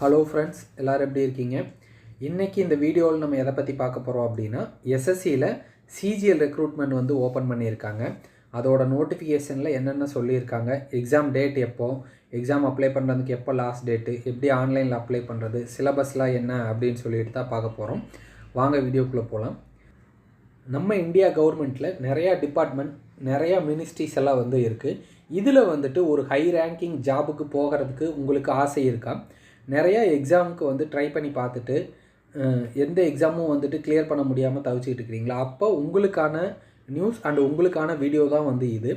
Hello friends எல்லோரும் எப்படி இருக்கீங்க? இன்றைக்கி இந்த வீடியோவில் நம்ம எதை பற்றி பார்க்க போகிறோம் அப்படின்னா எஸ்எஸ்சியில் சிஜிஎல் ரெக்ரூட்மெண்ட் வந்து ஓப்பன் பண்ணியிருக்காங்க. அதோட நோட்டிஃபிகேஷனில் என்னென்ன சொல்லியிருக்காங்க எக்ஸாம் டேட் எப்போ எக்ஸாம் அப்ளை பண்ணுறதுக்கு எப்போ லாஸ்ட் டேட்டு எப்படி ஆன்லைனில் அப்ளை பண்ணுறது சிலபஸ்லாம் என்ன அப்படின்னு சொல்லிட்டு தான் பார்க்க போகிறோம் வாங்க வீடியோக்குள்ளே போகலாம் நம்ம இந்தியா கவர்மெண்ட்டில் நிறையா டிபார்ட்மெண்ட் நிறையா மினிஸ்ட்ரிஸ் எல்லாம் வந்து இருக்குது இதில் வந்துட்டு ஒரு ஹை ரேங்கிங் ஜாபுக்கு போகிறதுக்கு உங்களுக்கு ஆசை இருக்கா? நிறையா எக்ஸாமுக்கு வந்து ட்ரை பண்ணி பார்த்துட்டு எந்த எக்ஸாமும் வந்துட்டு கிளியர் பண்ண முடியாமல் தவிச்சிக்கிட்டு இருக்கிறீங்களா? அப்போ உங்களுக்கான நியூஸ் அண்ட் உங்களுக்கான வீடியோ தான் வந்து இது.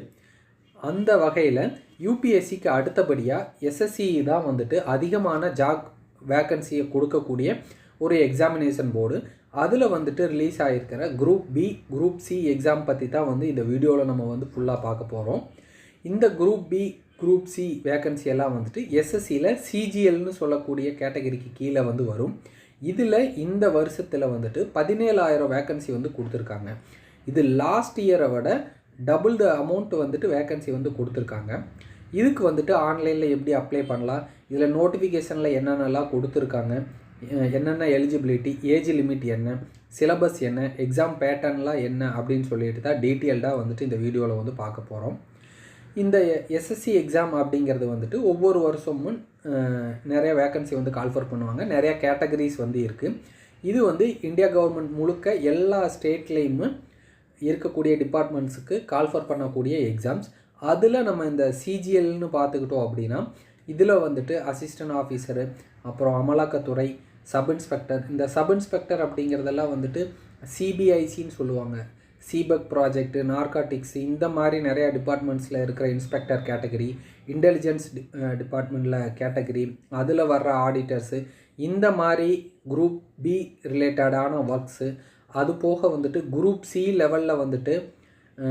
அந்த வகையில் யூபிஎஸ்சிக்கு அடுத்தபடியாக எஸ்எஸ்சி தான் வந்துட்டு அதிகமான ஜாக் வேக்கன்சியை கொடுக்கக்கூடிய ஒரு எக்ஸாமினேஷன் போர்டு அதில் வந்துட்டு release ஆகிருக்கிற group B group C exam பற்றி தான் வந்து இந்த வீடியோவில் நம்ம வந்து ஃபுல்லாக பார்க்க போகிறோம் இந்த group B group C vacancy எல்லாம் வந்துட்டு எஸ்எஸ்சியில் சிஜிஎல்னு சொல்லக்கூடிய கேட்டகரிக்கு கீழே வந்து வரும். இதில் இந்த வருஷத்தில் வந்துட்டு பதினேழாயிரம் வேக்கன்சி வந்து கொடுத்துருக்காங்க. இது லாஸ்ட் இயரை விட டபுள் த அமௌண்ட் வந்துட்டு வேக்கன்சி வந்து கொடுத்துருக்காங்க. இதுக்கு வந்துட்டு ஆன்லைனில் எப்படி அப்ளை பண்ணலாம்? இதில் நோட்டிஃபிகேஷனில் என்னென்னலாம் கொடுத்துருக்காங்க? என்னென்ன எலிஜிபிலிட்டி ஏஜ் லிமிட் என்ன? சிலபஸ் என்ன? எக்ஸாம் பேட்டர்ன்லாம் என்ன? அப்படின்னு சொல்லிட்டு தான் டீட்டெயில்டாக வந்துட்டு இந்த வீடியோவில் வந்து பார்க்க போகிறோம் இந்த எஸ்எஸ்சி எக்ஸாம் அப்படிங்கிறது வந்துட்டு ஒவ்வொரு வருஷமும் நிறைய வேக்கன்சி வந்து கால்ஃபர் பண்ணுவாங்க. நிறைய கேட்டகரிஸ் வந்து இருக்குது இது வந்து இந்தியா கவர்மெண்ட் முழுக்க எல்லா ஸ்டேட்லேயுமே இருக்கக்கூடிய டிபார்ட்மெண்ட்ஸுக்கு கால்ஃபர் பண்ணக்கூடிய எக்ஸாம்ஸ் அதில் நம்ம இந்த சிஜிஎல்னு பார்த்துக்கிட்டோம் அப்படின்னா இதில் வந்துட்டு அசிஸ்டன்ட் ஆஃபீஸரு அப்புறம் அமலாக்கத்துறை சப் இன்ஸ்பெக்டர் இந்த சப் இன்ஸ்பெக்டர் அப்படிங்கிறதெல்லாம் வந்துட்டு சிபிஐசின்னு சொல்லுவாங்க. சீபக் ப்ராஜெக்ட்டு நார்காட்டிக்ஸ் இந்த மாதிரி நிறையா டிபார்ட்மெண்ட்ஸில் இருக்கிற இன்ஸ்பெக்டர் கேட்டகரி இன்டெலிஜென்ஸ் டிபார்ட்மெண்ட்டில் கேட்டகரி அதில் வர்ற ஆடிட்டர்ஸு இந்த மாதிரி குரூப் பி ரிலேட்டடான ஒர்க்ஸு அது போக வந்துட்டு குரூப் சி லெவலில் வந்துட்டு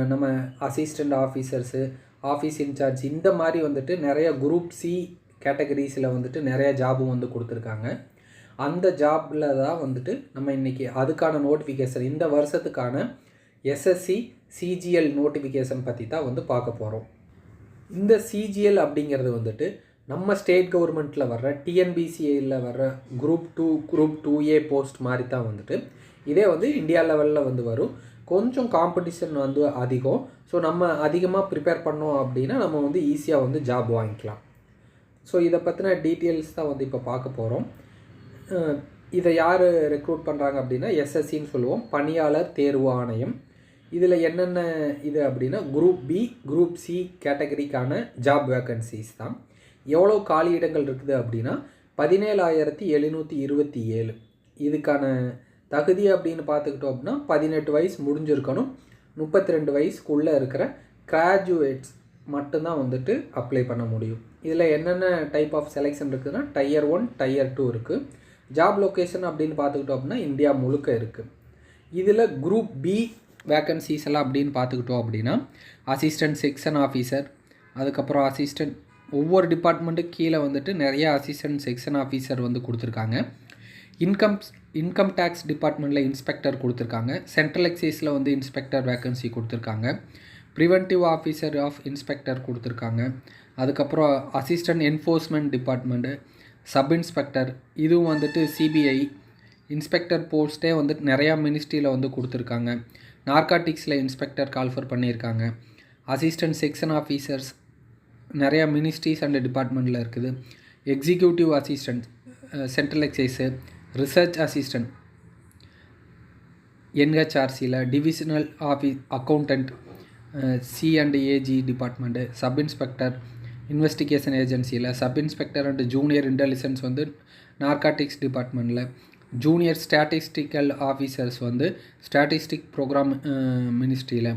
நம்ம அசிஸ்டண்ட் ஆஃபீஸர்ஸு ஆஃபீஸ் இன்சார்ஜ் இந்த மாதிரி வந்துட்டு நிறைய குரூப் சி கேட்டகரிஸில் வந்துட்டு நிறைய ஜாபும் வந்து கொடுத்துருக்காங்க. அந்த ஜாபில் தான் வந்துட்டு நம்ம இன்றைக்கி அதுக்கான நோட்டிஃபிகேஷன் இந்த வருஷத்துக்கான எஸ்எஸ்சி சிஜிஎல் நோட்டிஃபிகேஷன் பற்றி தான் வந்து பார்க்க போகிறோம் இந்த சிஜிஎல் அப்படிங்கிறது வந்துட்டு நம்ம ஸ்டேட் கவர்மெண்ட்டில் வர்ற டிஎன்பிசிஏயில் வர்ற group two group two A post மாதிரி தான் வந்துட்டு இதே வந்து இந்தியா லெவலில் வந்து வரும். கொஞ்சம் காம்படிஷன் வந்து அதிகம். ஸோ நம்ம அதிகமாக ப்ரிப்பேர் பண்ணோம் அப்படின்னா நம்ம வந்து ஈஸியாக வந்து ஜாப் வாங்கிக்கலாம். ஸோ இதை பற்றின டீட்டெயில்ஸ் தான் வந்து இப்போ பார்க்க போகிறோம் இதை யார் ரெக்ரூட் பண்ணுறாங்க அப்படின்னா எஸ்எஸ்சின்னு சொல்லுவோம். பணியாளர் தேர்வு ஆணையம். இதில் என்னென்ன இது அப்படின்னா குரூப் பி குரூப் சி கேட்டகரிக்கான ஜாப் வேக்கன்சிஸ் தான். எவ்வளோ காலி இடங்கள் இருக்குது அப்படின்னா பதினேழாயிரத்தி எழுநூற்றி இருபத்தி ஏழு. இதுக்கான தகுதி அப்படின்னு பார்த்துக்கிட்டோம் அப்படின்னா பதினெட்டு வயசு முடிஞ்சிருக்கணும். முப்பத்தி ரெண்டு வயசுக்குள்ளே இருக்கிற கிராஜுவேட்ஸ் மட்டும்தான் வந்துட்டு அப்ளை பண்ண முடியும். இதில் என்னென்ன டைப் ஆஃப் செலெக்ஷன் இருக்குதுன்னா டயர் ஒன் டயர் டூ இருக்குது ஜாப் லொக்கேஷன் அப்படின்னு பார்த்துக்கிட்டோம் அப்படின்னா இந்தியா முழுக்க இருக்குது இதில் குரூப் பி வேக்கன்சிஸ் எல்லாம் அப்படின்னு பார்த்துக்கிட்டோம் அப்படின்னா அசிஸ்டன்ட் செக்ஷன் ஆஃபீஸர் அதுக்கப்புறம் அசிஸ்டன்ட் ஒவ்வொரு டிபார்ட்மெண்ட்டுக்கு கீழே வந்துட்டு நிறைய அசிஸ்டன்ட் செக்ஷன் ஆஃபீஸர் வந்து கொடுத்துருக்காங்க. இன்கம் இன்கம் டேக்ஸ் டிபார்ட்மெண்ட்டில் இன்ஸ்பெக்டர் கொடுத்துருக்காங்க. சென்ட்ரல் எக்ஸைஸில் வந்து இன்ஸ்பெக்டர் வேக்கன்சி கொடுத்துருக்காங்க. ப்ரிவென்டிவ் ஆஃபீஸர் ஆஃப் இன்ஸ்பெக்டர் கொடுத்துருக்காங்க. அதுக்கப்புறம் assistant enforcement department sub inspector. இதுவும் வந்துட்டு சிபிஐ இன்ஸ்பெக்டர் போஸ்ட்டே வந்துட்டு நிறையா மினிஸ்ட்ரியில் வந்து கொடுத்துருக்காங்க. நார்காட்டிக்ஸில் இன்ஸ்பெக்டர் கால்ஃபர் பண்ணியிருக்காங்க. அசிஸ்டன்ட் செக்ஷன் ஆஃபீஸர்ஸ் நிறையா மினிஸ்ட்ரிஸ் அண்ட் டிபார்ட்மெண்ட்டில் இருக்குது. Executive assistant central excise research assistant என்ஹெச்ஆர்சியில் divisional office accountant C and AG department sub inspector investigation ஏஜென்சியில் sub inspector and junior intelligence வந்து நார்காட்டிக்ஸ் டிபார்ட்மெண்ட்டில் ஜூனியர் ஸ்டாட்டிஸ்டிக்கல் ஆஃபீஸர்ஸ் வந்து statistic program மினிஸ்ட்ரியில்.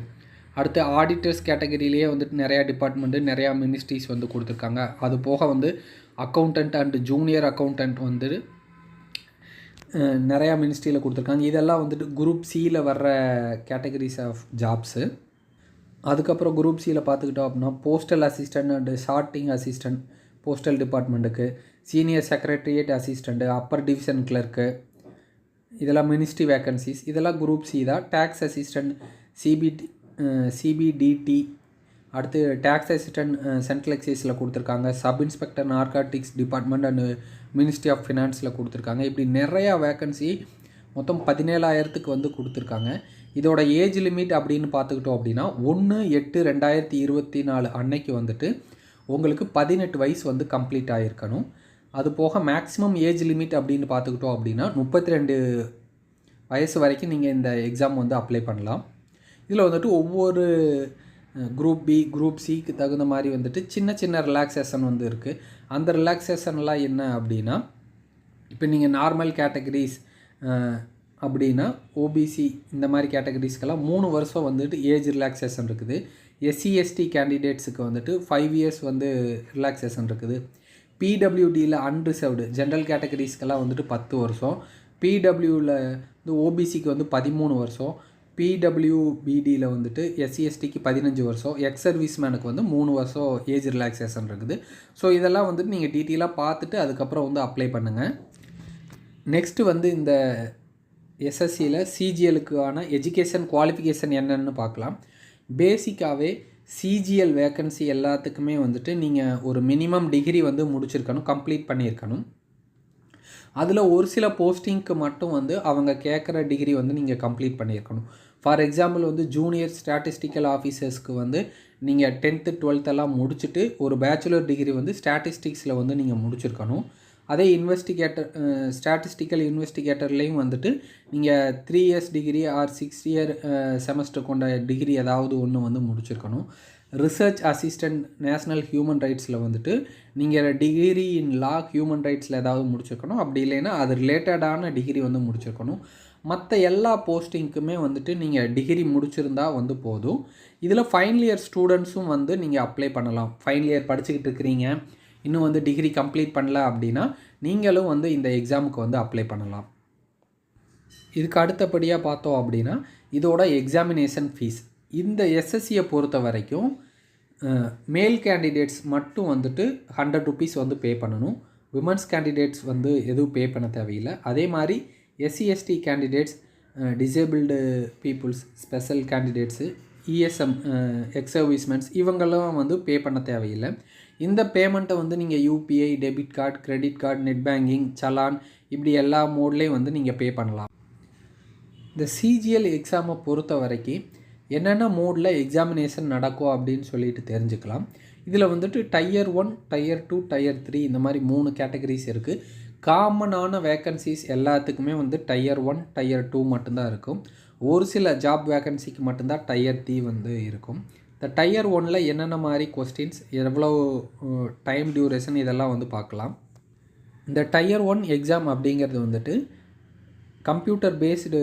அடுத்து auditors கேட்டகரியிலேயே வந்துட்டு நிறையா டிபார்ட்மெண்ட்டு நிறையா மினிஸ்ட்ரிஸ் வந்து கொடுத்துருக்காங்க. அது போக வந்து அக்கௌண்டன்ட் அண்ட் ஜூனியர் அக்கௌண்டன்ட் வந்து நிறையா மினிஸ்ட்ரியில் கொடுத்துருக்காங்க. இதெல்லாம் வந்துட்டு குரூப் சியில் வர்ற கேட்டகரிஸ் ஆஃப் ஜாப்ஸு. அதுக்கப்புறம் குரூப் சியில் பார்த்துக்கிட்டோம் அப்படின்னா postal assistant and sorting assistant postal டிபார்ட்மெண்ட்டுக்கு senior secretariat assistant upper division clerk இதெல்லாம் மினிஸ்ட்ரி வேக்கன்சிஸ் இதெல்லாம் குரூப் சி தான். டேக்ஸ் அசிஸ்டன்ட் சிபிடி சிபிடிடி அடுத்து டேக்ஸ் அசிஸ்டன்ட் சென்ட்ரல் எக்ஸைஸில் கொடுத்துருக்காங்க. Sub inspector narcotics department and ministry of ஃபினான்ஸில் கொடுத்துருக்காங்க. இப்படி நிறையா வேக்கன்சி மொத்தம் பதினேழாயிரத்துக்கு வந்து கொடுத்துருக்காங்க. இதோட ஏஜ் லிமிட் அப்படின்னு பார்த்துக்கிட்டோம் அப்படின்னா ஒன்று எட்டு ரெண்டாயிரத்தி இருபத்தி நாலு அன்னைக்கு வந்துட்டு உங்களுக்கு பதினெட்டு வயசு வந்து கம்ப்ளீட் ஆகிருக்கணும் அது போக மேக்ஸிமம் ஏஜ் லிமிட் அப்படின்னு பார்த்துக்கிட்டோம் அப்படின்னா முப்பத்தி ரெண்டு வயசு வரைக்கும் நீங்கள் இந்த எக்ஸாம் வந்து அப்ளை பண்ணலாம். இதில் வந்துட்டு ஒவ்வொரு குரூப் பி குரூப் சிக்கு தகுந்த மாதிரி வந்துட்டு சின்ன சின்ன ரிலாக்ஸேஷன் வந்து இருக்குது அந்த ரிலாக்ஸேஷன்லாம் என்ன அப்படின்னா இப்போ நீங்கள் நார்மல் கேட்டகரிஸ் அப்படின்னா ஓபிசி இந்த மாதிரி கேட்டகரிஸ்க்கெல்லாம் மூணு வருஷம் வந்துட்டு ஏஜ் ரிலாக்ஸேஷன் இருக்குது. எஸ்சி எஸ்டி கேண்டிடேட்ஸுக்கு வந்துட்டு ஃபைவ் இயர்ஸ் வந்து ரிலாக்ஸேஷன் இருக்குது. பிடபிள்யூடியில் அன்ரிசர்வ்டு ஜென்ரல் கேட்டகரிஸ்க்கெல்லாம் வந்துட்டு பத்து வருஷம். பிடபிள்யூவில் வந்து ஓபிசிக்கு வந்து பதிமூணு வருஷம். பிடபிள்யூபிடியில் வந்துட்டு எஸ்சிஎஸ்டிக்கு பதினஞ்சு வருஷம். எக்ஸ் சர்வீஸ் மேனுக்கு வந்து மூணு வருஷம் ஏஜ் ரிலாக்ஸேஷன் இருக்குது. ஸோ இதெல்லாம் வந்துட்டு நீங்கள் டீட்டெயிலாக பார்த்துட்டு அதுக்கப்புறம் வந்து அப்ளை பண்ணுங்கள் நெக்ஸ்ட்டு வந்து இந்த எஸ்எஸ்சியில் சிஜிஎலுக்கான எஜுகேஷன் குவாலிஃபிகேஷன் என்னன்னு பார்க்கலாம். பேசிக்காகவே சிஜிஎல் வேக்கன்சி எல்லாத்துக்குமே வந்துட்டு நீங்கள் ஒரு மினிமம் டிகிரி வந்து முடிச்சிருக்கணும் கம்ப்ளீட் பண்ணியிருக்கணும். அதில் ஒரு சில போஸ்டிங்க்கு மட்டும் வந்து அவங்க கேட்குற டிகிரி வந்து நீங்கள் கம்ப்ளீட் பண்ணியிருக்கணும். ஃபார் எக்ஸாம்பிள் வந்து ஜூனியர் ஸ்டாட்டிஸ்டிக்கல் ஆஃபீஸர்ஸ்க்கு வந்து நீங்கள் டென்த்து டுவெல்த்தெல்லாம் முடிச்சுட்டு ஒரு பேச்சுலர் டிகிரி வந்து ஸ்டாட்டிஸ்டிக்ஸில் வந்து நீங்கள் முடிச்சிருக்கணும். அதே இன்வெஸ்டிகேட்டர் ஸ்டாட்டிஸ்டிக்கல் இன்வெஸ்டிகேட்டர்லேயும் வந்துட்டு நீங்கள் three years degree or six year semester கொண்ட டிகிரி ஏதாவது ஒன்று வந்து முடிச்சிருக்கணும். ரிசர்ச் அசிஸ்டன்ட் நேஷ்னல் ஹியூமன் ரைட்ஸில் வந்துட்டு நீங்கள் டிகிரி இன் லா ஹியூமன் ரைட்ஸில் ஏதாவது முடிச்சிருக்கணும். அப்படி இல்லைன்னா அது ரிலேட்டடான டிகிரி வந்து முடிச்சிருக்கணும். மற்ற எல்லா போஸ்டிங்க்குமே வந்துட்டு நீங்கள் டிகிரி முடிச்சிருந்தா வந்து போதும். இதில் ஃபைனல் இயர் ஸ்டூடெண்ட்ஸும் வந்து நீங்கள் அப்ளை பண்ணலாம். ஃபைனல் இயர் படிச்சுக்கிட்டு இருக்கிறீங்க. இன்னும் வந்து டிகிரி கம்ப்ளீட் பண்ணல அப்படின்னா நீங்களும் வந்து இந்த எக்ஸாமுக்கு வந்து அப்ளை பண்ணலாம். இதுக்கு அடுத்தபடியாக பார்த்தோம் அப்படின்னா இதோட எக்ஸாமினேஷன் ஃபீஸ் இந்த எஸ்எஸ்சியை பொறுத்த வரைக்கும் மேல் கேண்டிடேட்ஸ் மட்டும் வந்துட்டு ஹண்ட்ரட் ருபீஸ் வந்து பே பண்ணணும். விமன்ஸ் கேண்டிடேட்ஸ் வந்து எதுவும் பே பண்ண தேவையில்லை. அதே மாதிரி SC ST candidates disabled peoples special candidates ESM ex இவங்களாம் இவங்கெல்லாம் வந்து பே பண்ண தேவையில்லை. இந்த பேமெண்ட்டை வந்து நீங்கள் UPI debit card credit card net banking challan இப்படி எல்லா மோட்லேயும் வந்து நீங்கள் பே பண்ணலாம். இந்த சிஜிஎல் எக்ஸாமை பொறுத்த வரைக்கும் என்னென்ன மோடில் எக்ஸாமினேஷன் நடக்கும் அப்படின்னு சொல்லிட்டு தெரிஞ்சுக்கலாம். இதில் வந்துட்டு tier one tier two tier three இந்த மாதிரி மூணு கேட்டகரிஸ் இருக்குது காமனான வேக்கன்சிஸ் எல்லாத்துக்குமே வந்து டயர் ஒன் டயர் டூ மட்டும்தான் இருக்கும். ஒரு சில ஜாப் வேக்கன்சிக்கு மட்டும்தான் டயர் த்ரீ வந்து இருக்கும். இந்த டயர் ஒனில் என்னென்ன மாதிரி கொஸ்டின்ஸ் எவ்வளோ டைம் டியூரேஷன் இதெல்லாம் வந்து பார்க்கலாம். இந்த டயர் ஒன் எக்ஸாம் அப்படிங்கிறது வந்துட்டு கம்ப்யூட்டர் பேஸ்டு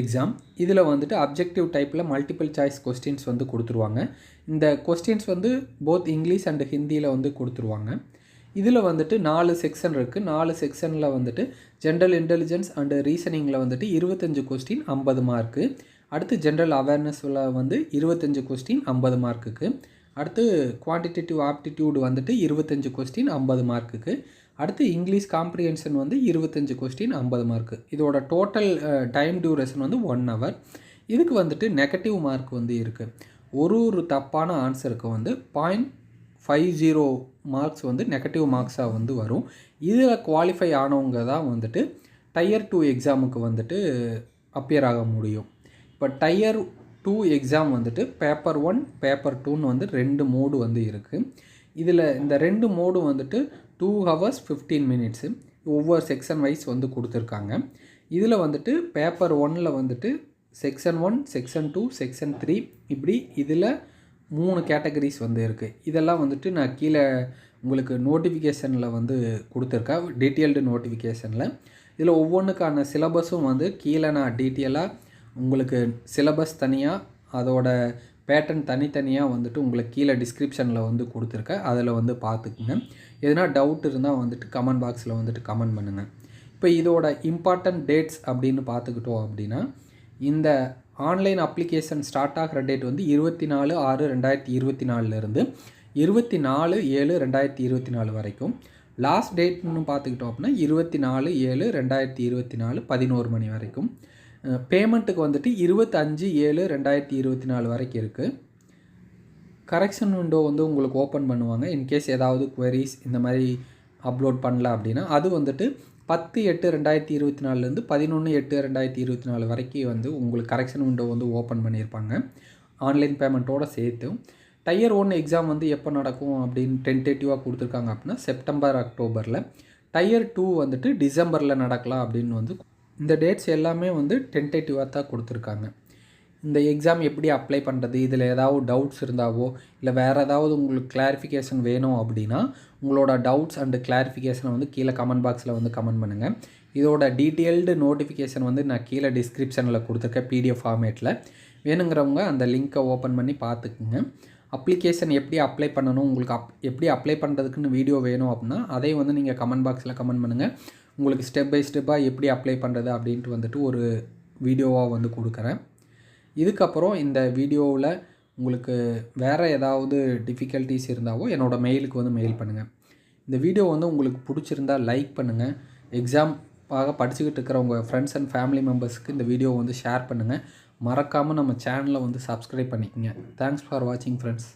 எக்ஸாம் இதில் வந்துட்டு அப்ஜெக்டிவ் டைப்பில் மல்டிபிள் சாய்ஸ் கொஸ்டின்ஸ் வந்து கொடுத்துருவாங்க. இந்த கொஸ்டின்ஸ் வந்து போத் இங்கிலீஷ் அண்டு ஹிந்தியில் வந்து கொடுத்துருவாங்க. இதில் வந்துட்டு நாலு செக்ஷன் இருக்குது நாலு செக்ஷனில் வந்துட்டு ஜென்ரல் இன்டெலிஜென்ஸ் அண்டு ரீசனிங்கில் வந்துட்டு இருபத்தஞ்சு கொஸ்டின் ஐம்பது மார்க்கு அடுத்து ஜென்ரல் அவேர்னஸில் வந்து இருபத்தஞ்சு கொஸ்டின் ஐம்பது மார்க்குக்கு அடுத்து குவான்டிடேட்டிவ் ஆப்டிடியூடு வந்துட்டு இருபத்தஞ்சு கொஸ்டின் ஐம்பது மார்க்குக்கு அடுத்து இங்கிலீஷ் காம்ப்ரிஹென்ஷன் வந்து இருபத்தஞ்சு கொஸ்டின் ஐம்பது மார்க்கு இதோட டோட்டல் டைம் டியூரேஷன் வந்து ஒன் ஹவர் இதுக்கு வந்துட்டு நெகட்டிவ் மார்க் வந்து இருக்குது ஒரு ஒரு தப்பான ஆன்சருக்கு வந்து பாயிண்ட் ஃபைவ் ஜீரோ மார்க்ஸ் வந்து நெகட்டிவ் மார்க்ஸாக வந்து வரும். இதில் குவாலிஃபை ஆனவங்க தான் வந்துட்டு டயர் டூ எக்ஸாமுக்கு வந்துட்டு அப்பியர் ஆக முடியும். இப்போ டயர் டூ எக்ஸாம் வந்துட்டு பேப்பர் ஒன் பேப்பர் டூன்னு வந்து ரெண்டு மோடு வந்து இருக்குது இதில் இந்த ரெண்டு மோடு வந்துட்டு டூ ஹவர்ஸ் ஃபிஃப்டீன் மினிட்ஸு ஒவ்வொரு செக்ஷன் வைஸ் வந்து கொடுத்துருக்காங்க. இதில் வந்துட்டு பேப்பர் ஒனில் வந்துட்டு section one section two section three இப்படி இதில் மூணு கேட்டகரிஸ் வந்து இருக்குது இதெல்லாம் வந்துட்டு நான் கீழே உங்களுக்கு நோட்டிஃபிகேஷனில் வந்து கொடுத்துருக்கேன். டீட்டெயில்டு நோட்டிஃபிகேஷனில் இதில் ஒவ்வொன்றுக்கான சிலபஸும் வந்து கீழே நான் டீட்டெயிலாக உங்களுக்கு சிலபஸ் தனியாக அதோட பேட்டர்ன் தனித்தனியாக வந்துட்டு உங்களுக்கு கீழே டிஸ்கிரிப்ஷனில் வந்து கொடுத்துருக்கேன். அதில் வந்து பார்த்துக்குங்க. எதனா டவுட் இருந்தால் வந்துட்டு கமெண்ட் பாக்ஸில் வந்துட்டு கமெண்ட் பண்ணுங்கள் இப்போ இதோட இம்பார்ட்டன்ட் டேட்ஸ் அப்படின்னு பார்த்துக்கிட்டோம் அப்படின்னா இந்த ஆன்லைன் அப்ளிகேஷன் ஸ்டார்ட் ஆகிற டேட் வந்து இருபத்தி நாலு ஆறு ரெண்டாயிரத்தி இருபத்தி நாலுலேருந்து இருபத்தி நாலு ஏழு ரெண்டாயிரத்தி இருபத்தி நாலு வரைக்கும். லாஸ்ட் டேட்னு பார்த்துக்கிட்டோம் அப்படின்னா இருபத்தி நாலு ஏழு ரெண்டாயிரத்தி இருபத்தி நாலு பதினோரு மணி வரைக்கும். பேமெண்ட்டுக்கு வந்துட்டு இருபத்தஞ்சு ஏழு ரெண்டாயிரத்தி இருபத்தி நாலு வரைக்கும் இருக்குது கரெக்ஷன் விண்டோ வந்து உங்களுக்கு ஓப்பன் பண்ணுவாங்க. இன்கேஸ் ஏதாவது குவரிஸ் இந்த மாதிரி அப்லோட் பண்ணல அப்படின்னா அது வந்துட்டு பத்து எட்டு ரெண்டாயிரத்தி இருபத்தி நாலுலேருந்து பதினொன்று எட்டு ரெண்டாயிரத்தி இருபத்தி நாலு வரைக்கும் வந்து உங்களுக்கு கரெக்ஷன் விண்டோ வந்து ஓப்பன் பண்ணியிருப்பாங்க. ஆன்லைன் பேமெண்ட்டோடு சேர்த்து. டயர் ஒன் எக்ஸாம் வந்து எப்போ நடக்கும் அப்படின்னு டென்டேட்டிவாக கொடுத்துருக்காங்க அப்படின்னா செப்டம்பர் அக்டோபரில் டயர் டூ வந்துட்டு டிசம்பரில் நடக்கலாம் அப்படின்னு வந்து இந்த டேட்ஸ் எல்லாமே வந்து டென்டேட்டிவாக தான் கொடுத்துருக்காங்க. இந்த எக்ஸாம் எப்படி அப்ளை பண்ணுறது இதில் ஏதாவது டவுட்ஸ் இருந்தாவோ இல்லை வேறு ஏதாவது உங்களுக்கு கிளாரிஃபிகேஷன் வேணும் அப்படின்னா உங்களோட டவுட்ஸ் அண்டு கிளாரிஃபிகேஷனை வந்து கீழே கமெண்ட் பாக்ஸில் வந்து கமெண்ட் பண்ணுங்கள் இதோட டீட்டெயில்டு நோட்டிஃபிகேஷன் வந்து நான் கீழே டிஸ்கிரிப்ஷனில் கொடுத்துருக்கேன் பிடிஎஃப் ஃபார்மேட்டில் வேணுங்கிறவங்க அந்த லிங்க்கை ஓப்பன் பண்ணி பார்த்துக்குங்க. அப்ளிகேஷன் எப்படி அப்ளை பண்ணணும்? உங்களுக்கு அப் எப்படி அப்ளை பண்ணுறதுக்குன்னு வீடியோ வேணும் அப்படின்னா அதையும் வந்து நீங்கள் கமெண்ட் பாக்ஸில் கமெண்ட் பண்ணுங்கள் உங்களுக்கு ஸ்டெப் பை ஸ்டெப்பாக எப்படி அப்ளை பண்ணுறது அப்படின்ட்டு வந்துட்டு ஒரு வீடியோவாக வந்து கொடுக்குறேன். இதுக்கப்புறம் இந்த வீடியோவில் உங்களுக்கு வேறு ஏதாவது டிஃபிகல்ட்டிஸ் இருந்தாவோ என்னோடய மெயிலுக்கு வந்து மெயில் பண்ணுங்கள் இந்த வீடியோ வந்து உங்களுக்கு பிடிச்சிருந்தா லைக் பண்ணுங்கள் எக்ஸாம்பாக படிச்சுக்கிட்டு இருக்கிற உங்கள் ஃப்ரெண்ட்ஸ் அண்ட் ஃபேமிலி மெம்பர்ஸ்க்கு இந்த வீடியோ வந்து ஷேர் பண்ணுங்கள் மறக்காமல் நம்ம சேனலை வந்து சப்ஸ்கிரைப் பண்ணிக்கோங்க. தேங்க்ஸ் ஃபார் வாட்சிங் ஃப்ரெண்ட்ஸ்